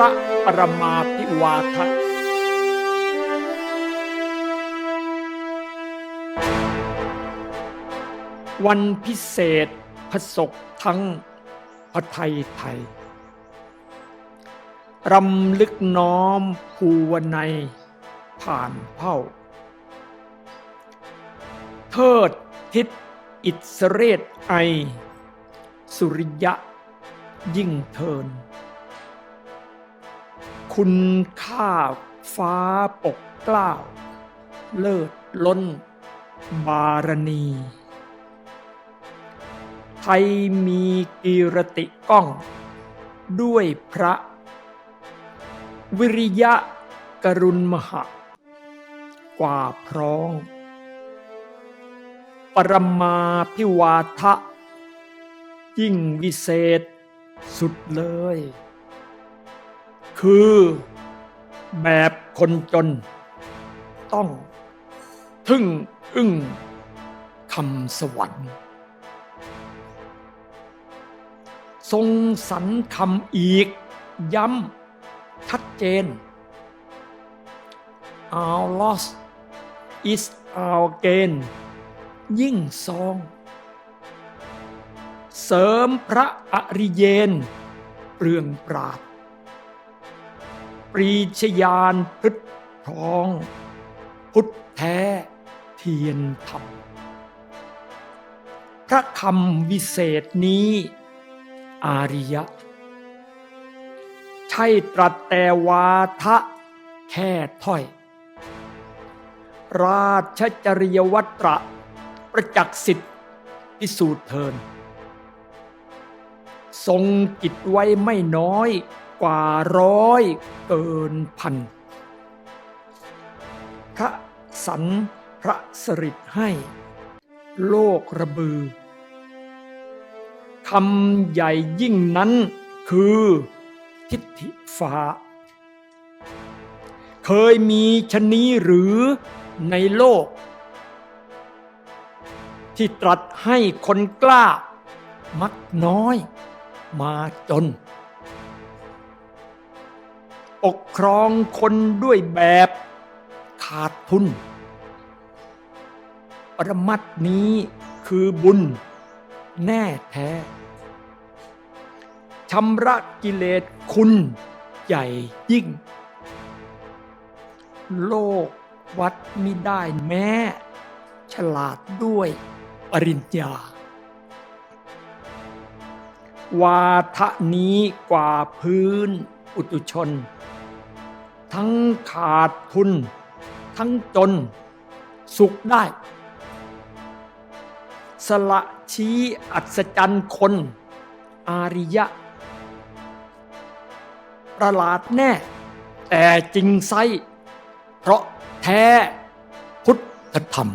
พระปรมาภิวาทะวันพิเศษพระศกทั้งพระไทยไทย รำลึกน้อมภูวนัยผ่านเผ่า เทิดทิศอิสเรศไอ สุริยะยิ่งเทิน คุณค่าฟ้าปกเกล้าเลิศล้น บารณี ไทยมีกีรติก้อง ด้วยพระ วิริยะกรุณมหะ กว่าพร้อง ปรมาพิวาทะ ยิ่งวิเศษสุดเลย คือแบบคนจน ต้องทึ่งอึ้งคำสวรรค์ ทรงสรรคำอีก ย้ำชัดเจน Our loss is our gain ยิ่งซอง เสริมพระอริเยนเปลืองปราด รีชยานพฤทพรอง พุทธแท้เทียนธรรม พระคำวิเศษนี้ อาริยะ ใช่ตรัสแต่วาทะแค่ถ้อย ราชจริยวัตรประจักษ์สิทธิ์พิสูจน์เทิน ทรงกิจไว้ไม่น้อย กว่าร้อยเกินพันพระสันพระสริตให้ โลกระบือคำใหญ่ยิ่งนั้นคือทิฏฐิฟ้า เคยมีชะนีหรือในโลก ที่ตรัสให้คนกล้า มักน้อยมาจน ปกครองคนด้วยแบบขาดทุน ปรมัตนี้คือบุญแน่แท้ชำระกิเลสคุณใหญ่ยิ่ง โลกวัดมิได้แม้ ฉลาดด้วยปริญญา วาทะนี้กว่าพื้น อุตุชน ทั้งขาดทุน ทั้งจน สุขได้ สละชี้อัศจรรย์คน อาริยะ ประหลาดแน่ แต่จริงไซเพราะแท้พุทธธรรม